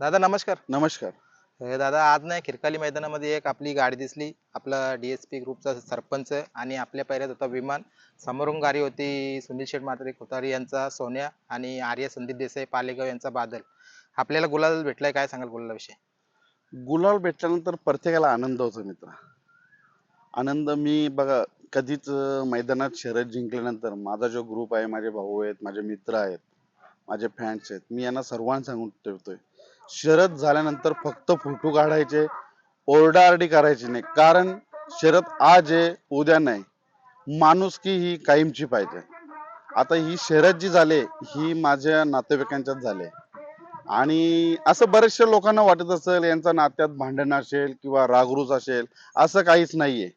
दादा नमस्कार. नमस्कार. अं, दादा आज नाही खिरकाली मैदानामध्ये एक आपली गाडी दिसली. आपला डीएसपी ग्रुपचा सरपंच आणि आपल्या पहिल्यात होता विमान. समोरून गाडी होती सुनील शेठ म्हात्रे खुतारी यांचा सोन्या आणि आर्य संदीप देसाई पालेगाव यांचा बादल. आपल्याला गुलाल भेटलाय काय सांगाल गुलालाविषयी? गुलाल भेटल्यानंतर प्रत्येकाला आनंद होतो मित्र. आनंद मी बघा कधीच मैदानात शर्यत जिंकल्यानंतर माझा जो ग्रुप आहे माझे भाऊ आहेत माझे मित्र आहेत माझे फॅन्स आहेत मी यांना सर्वांना सांगून ठेवतोय. शरद झाल्यानंतर फक्त फोटो काढायचे ओरडाआरडी करायची नाही. कारण शरद आज आहे उद्या नाही. माणुसकी ही कायमची पाहिजे. आता ही शर्यत जी झाली ही माझ्या नातेवाईकांच्यात झाले. आणि असं बऱ्याचशा लोकांना वाटत असेल यांचा नात्यात भांडण असेल किंवा रागरूस असेल असं काहीच नाहीये.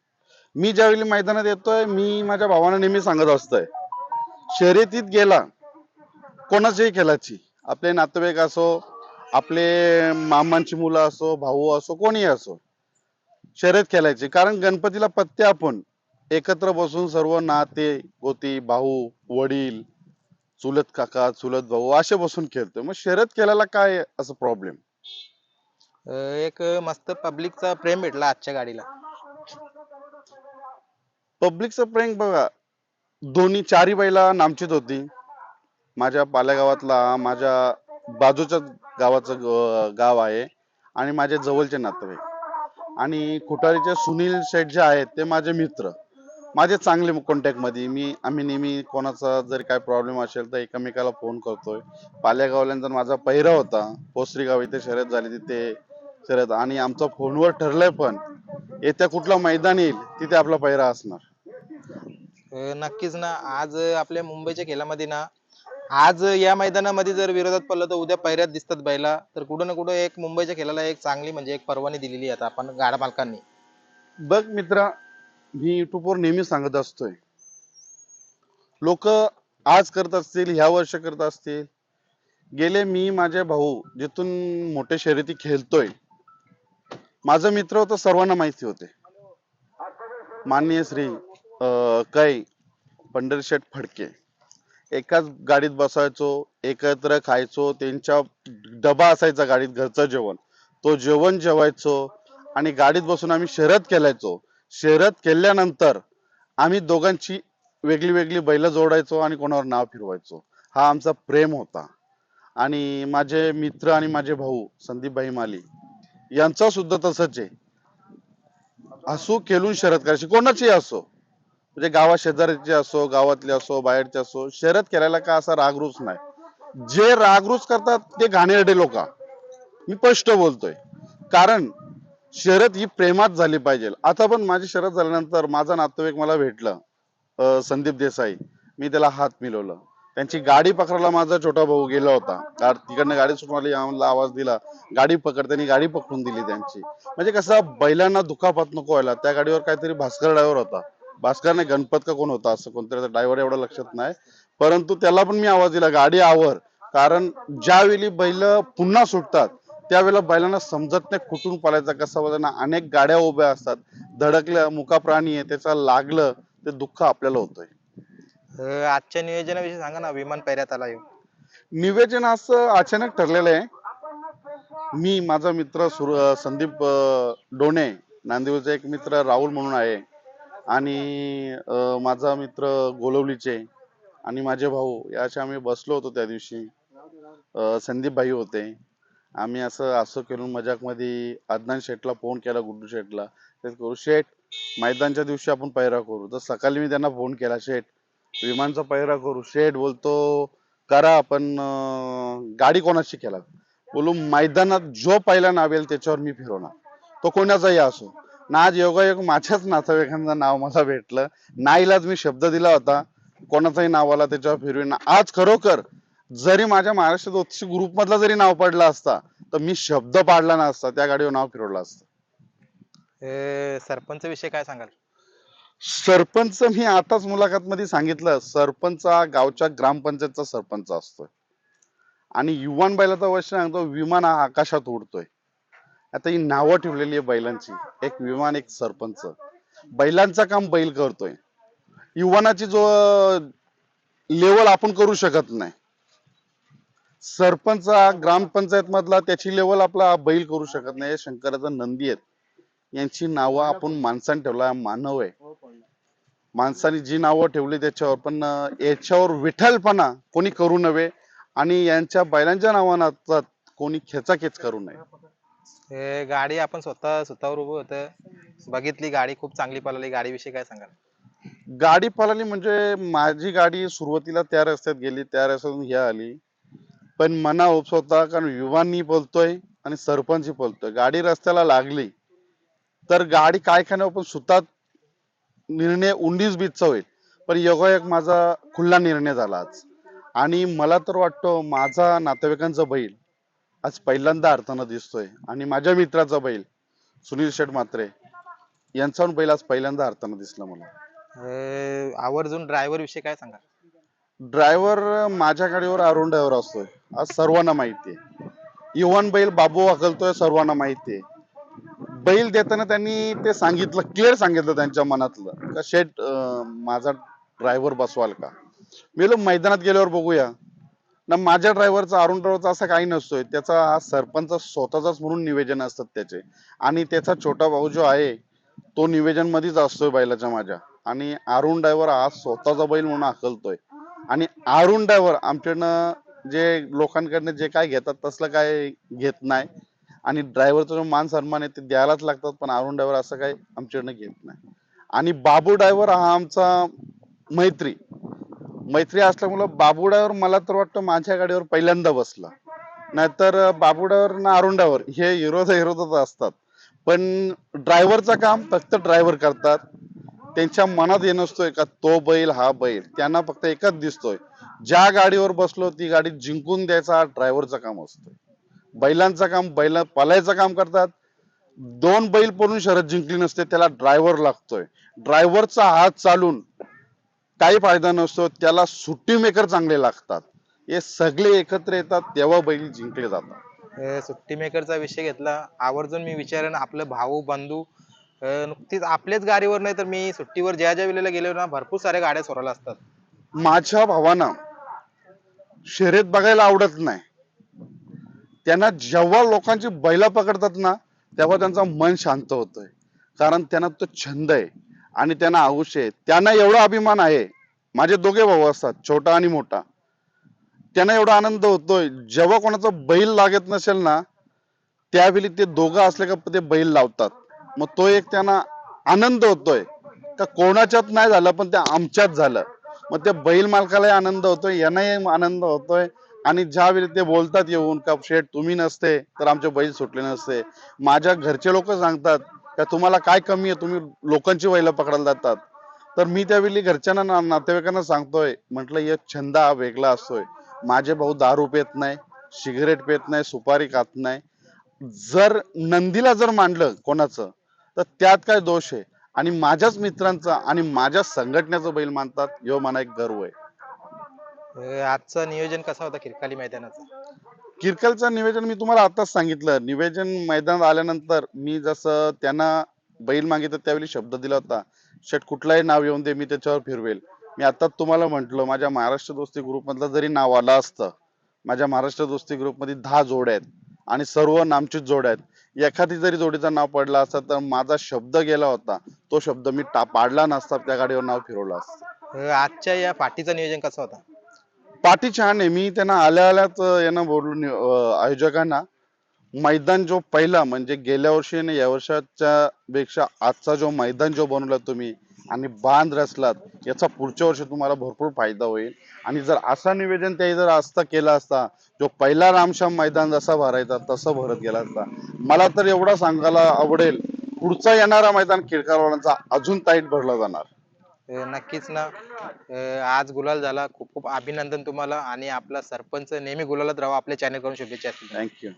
मी ज्यावेळी मैदानात येतोय मी माझ्या भावाने नेहमी सांगत असतोय शर्यतीत गेला कोणाच्याही खेळाची आपले नातेवाईक असो आपले मामांची मुलं असो भाऊ असो कोणीही असो शर्यत खेळायची. कारण गणपतीला पत्ते आपण. एकत्र बसून सर्व नाते गोती भाऊ वडील चुलत काका चुलत भाऊ असे बसून खेळतोय. मग शर्यत केल्याला काय असं प्रॉब्लेम एक मस्त पब्लिकचा प्रेम भेटला आजच्या गाडीला. पब्लिकचं प्रेम बघा. दोन्ही चारी बैला नामचित होती. माझ्या पालेगावातला माझ्या बाजूच्या गावाचं गाव आहे आणि माझे जवळचे नातेवाईक. आणि खुटारीचे सुनील शेठ जे आहेत ते माझे मित्र. माझे चांगले कॉन्टॅक्टमध्ये मी आम्ही नेहमी कोणाचा जर काय प्रॉब्लेम असेल तर एकमेकाला फोन करतोय. पाल्यागावल्यानंतर माझा पहिरा होता. पोसरी गाव इथे शर्यत झाली तिथे शर्यत. आणि आमचा फोनवर ठरलंय पण येत्या कुठला मैदान येईल तिथे आपला पहिरा असणार. नक्कीच ना. आज आपल्या मुंबईच्या खेळामध्ये ना आज या मैदानामध्ये जर विरोधात पडलं तर उद्या पैऱ्यात दिसतात बैला. तर कुठं ना कुठं एक मुंबईच्या खेळाला एक चांगली म्हणजे एक परवानी दिलेली आहे आता आपण गाडा मालकांनी. बघ मित्रा मी युट्यूबवर नेहमी सांगत असतोय. लोक आज करत असतील ह्या वर्ष करत असतील. गेले मी माझे भाऊ जिथून मोठे शर्यती खेळतोय. माझं मित्र होतं सर्वांना माहिती होते. माननीय श्री अं, कै पंढरशेठ फडके. एकाच गाडीत बसायचो एकत्र खायचो त्यांच्या डबा असायचा गाडीत घरचं जेवण. तो जेवण जेवायचो आणि गाडीत बसून आम्ही शर्यत केलायचो शर्यत केल्यानंतर आम्ही दोघांची वेगळी वेगळी बैल जोडायचो आणि कोणावर नाव फिरवायचो. हा आमचा प्रेम होता. आणि माझे मित्र आणि माझे भाऊ संदीप भाई माली यांचा सुद्धा तसंच आहे. असो केलून शरद करायची. कोणाची असो. म्हणजे गावा शेजारीचे असो गावातले असो बाहेरचे असो शहरात केल्याला का असा रागरूस नाही. जे रागरूस करतात ते घाणेरडे लोक मी स्पष्ट बोलतोय. कारण शरद ही प्रेमात झाली पाहिजे. आता पण माझी शरद झाल्यानंतर माझा नातेवाईक मला भेटलं संदीप देसाई. मी त्याला हात मिळवलं त्यांची गाडी पकडायला माझा छोटा भाऊ गेला होता. तिकडनं गाडी सुटून आली आम्हाला आवाज दिला. गाडी पकड त्यांनी गाडी पकडून दिली त्यांची. म्हणजे कसं बैलांना दुखापत नको व्हायला. त्या गाडीवर काहीतरी भास्कर ड्रायव्हर होता. भास्कर नाही गणपत का कोण होता असं कोणतरी ड्रायव्हर एवढं लक्षात नाही. परंतु त्याला पण मी आवाज दिला गाडी आवर. कारण ज्यावेळी बैल पुन्हा सुटतात त्यावेळेला बैलांना समजत नाही कुठून पळायचा कसा वळायचा अनेक गाड्या उभ्या असतात धडकल्या मुका प्राणी आहे त्याचा लागलं ते दुःख आपल्याला होतंय. अं, आजच्या नियोजनाविषयी सांगा ना विमान पैऱ्यात आला. निवेदन असं अचानक ठरलेलं आहे. मी माझा मित्र सुर अं, संदीप अं, डोणे नांदिवचा एक मित्र राहुल म्हणून आहे. आणि माझा मित्र गोलवलीचे आणि माझे भाऊ याचे आम्ही बसलो होतो त्या दिवशी. संदीप भाई होते. आम्ही असं असं केलं मजाकमध्ये अदनान शेठला फोन केला गुड्डू शेठला. ते करू शेठ मैदानच्या दिवशी आपण पैरा करू. तर सकाळी मी त्यांना फोन केला शेठ विमानचा पैरा करू. शेठ बोलतो करा आपण गाडी कोणाची केला? बोलू मैदानात जो पहिला नावेल त्याच्यावर मी फिरवणार. तो कोणाचाही असो. ना आज योगायोग माझ्याच नातेवाईकांचं नाव मला भेटलं. नाईलाज मी शब्द दिला होता. कोणाचाही नाव आला त्याच्यावर फिरवीन. आज खरोखर जरी माझ्या महाराष्ट्र दोतशी ग्रुप मधला जरी नाव पडला असता तर मी शब्द पाडला नसता. त्या गाडीवर नाव फिरवलं असतं. अं, सरपंच विषय काय सांगाल? सरपंच मी आताच मुलाखत मध्ये सांगितलं सरपंच हा गावच्या ग्रामपंचायतचा सरपंच असतोय. आणि युवान बैलाचा वर्ष सांगतो विमान हा आकाशात उडतोय. आता ही नावं ठेवलेली आहे बैलांची. एक विमान एक सरपंच. बैलांचं काम बैल करतोय. युवानाची जो लेवल आपण करू शकत नाही. सरपंच ग्रामपंचायत मधला त्याची लेवल आपला बैल करू शकत नाही. शंकराचा नंदी आहेत. यांची नावं आपण माणसाने ठेवला. मानव आहे. माणसाने जी नावं ठेवली त्याच्यावर पण याच्यावर विठ्ठलपणा कोणी करू नव्हे आणि यांच्या बैलांच्या नावानं कोणी खेचाखेच करू नये. हे गाडी आपण स्वतः स्वतःवर उभं होतं. बघितली गाडी खूप चांगली पळाली. गाडीविषयी काय सांगाल? गाडी पळाली म्हणजे माझी गाडी सुरुवातीला त्या रस्त्यात गेली त्या रस्त्यातून ही आली. पण मना उपस होता कारण युवांनी बोलतोय आणि सरपंच बोलतोय. गाडी रस्त्याला लागली. तर गाडी काय खाणे पण सुतात निर्णय उंडीच बीतचा होईल. पण योगायोग माझा खुल्ला निर्णय झाला आज. आणि मला तर वाटतो माझा नातेवाईकांचा बैल आज पहिल्यांदा अर्थानं दिसतोय. आणि माझ्या मित्राचा बैल सुनील शेठ म्हात्रे यांचा बैल आज पहिल्यांदा अर्थानं दिसला मला. आवर्जून ड्रायव्हर विषयी काय सांगाल ड्रायव्हर माझ्या गाडीवर अरुण ड्रायव्हर असतोय. आज सर्वांना माहिती आहे. युवान बैल बाबू वाकलतोय सर्वांना माहिती आहे. बैल देताना त्यांनी ते सांगितलं क्लिअर सांगितलं त्यांच्या मनातलं. का शेट माझा ड्रायव्हर बसवाल का? मी बोललो, मैदानात गेल्यावर बघूया. ना माझ्या ड्रायव्हरचा अरुण ड्रायव्हरचा असं काही नसतोय. त्याचा हा सरपंच स्वतःचाच म्हणून निवेदन असतात त्याचे. आणि त्याचा छोटा भाऊ जो आहे तो निवेदन मध्येच असतोय बैलाच्या माझ्या आणि अरुण ड्रायव्हर हा स्वतःचा बैल म्हणून हाकलतोय. आणि अरुण ड्रायव्हर आमच्याकडनं जे लोकांकडनं जे काय घेतात तसलं काय घेत नाही. आणि ड्रायव्हरचा जो मान सन्मान आहे ते द्यायलाच लागतात पण अरुण ड्रायव्हर असं काही आमच्याकडनं घेत नाही. आणि बाबू ड्रायव्हर हा आमचा मैत्री. मैत्री असल्यामुळं बाबुड्यावर मला तर वाटतं माझ्या गाडीवर पहिल्यांदा बसला. नाहीतर बाबुड्यावर ना अरुंडावर हे हिरोध विरोधच असतात. पण ड्रायव्हरचं काम फक्त ड्रायव्हर करतात. त्यांच्या मनात हे नसतोय का तो बैल हा बैल. त्यांना फक्त एकच दिसतोय. ज्या गाडीवर बसलो ती गाडी जिंकून द्यायचा हा ड्रायव्हरचं काम असतोय बैलांचं काम बैल पालायचं काम करतात. दोन बैल पडून शरद जिंकली नसते त्याला ड्रायव्हर लागतोय. ड्रायव्हरचा हात चालून काही फायदा नसतो त्याला सुट्टी मेकर चांगले लागतात. हे सगळे एकत्र येतात तेव्हा बैल जिंकले जातात. हे सुट्टी मेकरचा विषय घेतला. आवर्जून मी विचारेन आपलं भाऊ बंधू अं, नुकतीच आपल्याच गाडीवर नाही तर मी सुट्टीवर ज्या ज्या वेळेला गेलो ना भरपूर साऱ्या गाड्या सोडायला असतात. माझ्या भावानं शर्यत बघायला आवडत नाही. त्यांना जेव्हा लोकांची बैला पकडतात ना तेव्हा त्यांचं मन शांत होतंय. कारण त्यांना तो छंद आहे. आणि त्यांना हौस आहे. त्यांना एवढा अभिमान आहे. माझे दोघे भाऊ असतात छोटा आणि मोठा. त्यांना एवढा आनंद होतोय. जेव्हा कोणाचा बैल लागत नसेल ना त्यावेळी ते दोघं असले का ते बैल लावतात. मग तो एक त्यांना आनंद होतोय. का कोणाच्यात नाही झालं पण ते आमच्यात झालं. मग त्या बैल मालकालाही आनंद होतोय यांनाही आनंद होतोय. आणि ज्यावेळी ते बोलतात येऊन का शेठ तुम्ही नसते तर आमचे बैल सुटले नसते. माझ्या घरचे लोक सांगतात का तुम्हाला काय कमी आहे? तुम्ही लोकांची बैल पकडायला जातात. तर मी त्यावेळी घरच्यांना नातेवाईकांना सांगतोय म्हटलं हे छंद हा वेगळा असतोय. माझे भाऊ दारू पेत नाही सिगरेट पेत नाही सुपारी खात नाही. जर नंदीला जर मांडलं कोणाचं तर त्यात काय दोष आहे? आणि माझ्याच मित्रांचा आणि माझ्या संघटनेचं बैल मानतात यो मला एक गर्व आहे. आजचं नियोजन कसं होतं खिरकाली मैदानाचं? किरकलचं निवेदन मी तुम्हाला आताच सांगितलं. निवेदन मैदानात आल्यानंतर मी जसं त्यांना बैल मागितलं त्यावेळी शब्द दिला होता शेट कुठलाही नाव येऊन दे मी त्याच्यावर फिरवेल. मी आताच तुम्हाला म्हंटल माझ्या महाराष्ट्र दोस्ती ग्रुप मधलं जरी नाव आलं असतं माझ्या महाराष्ट्र दोस्ती ग्रुपमध्ये दहा जोड्या आहेत आणि सर्व नामचीच जोड्या आहेत. एखादी जरी जोडीचं नाव पडलं असतं तर माझा शब्द गेला होता. तो शब्द मी पाडला नसता त्या गाडीवर नाव फिरवलं असतं. आजच्या या पाठीचं नियोजन कसं होतं? पाठी छान आहे. मी त्यांना आल्या आल्याच यांना बोललो अं, आयोजकांना मैदान जो पहिला म्हणजे गेल्या वर्षी आणि या वर्षाच्या पेक्षा आजचा जो मैदान जो बनवला तुम्ही आणि बांध रचलात याचा पुढच्या वर्षी तुम्हाला भरपूर फायदा होईल. आणि जर असा निवेदन त्याही जर असता केला असता जो पहिला रामश्याम मैदान जसा भरायचा तसं भरत गेला असता मला तर एवढा सांगायला आवडेल पुढचा येणारा मैदान खिडकारवाल्यांचा अजून ताईट भरला जाणार. नक्कीच ना. आज गुलाल झाला. खूप खूप अभिनंदन तुम्हाला आणि आपला सरपंच नेहमी गुलालात राहा. आपल्या चॅनल करून शुभेच्छा. थँक्यू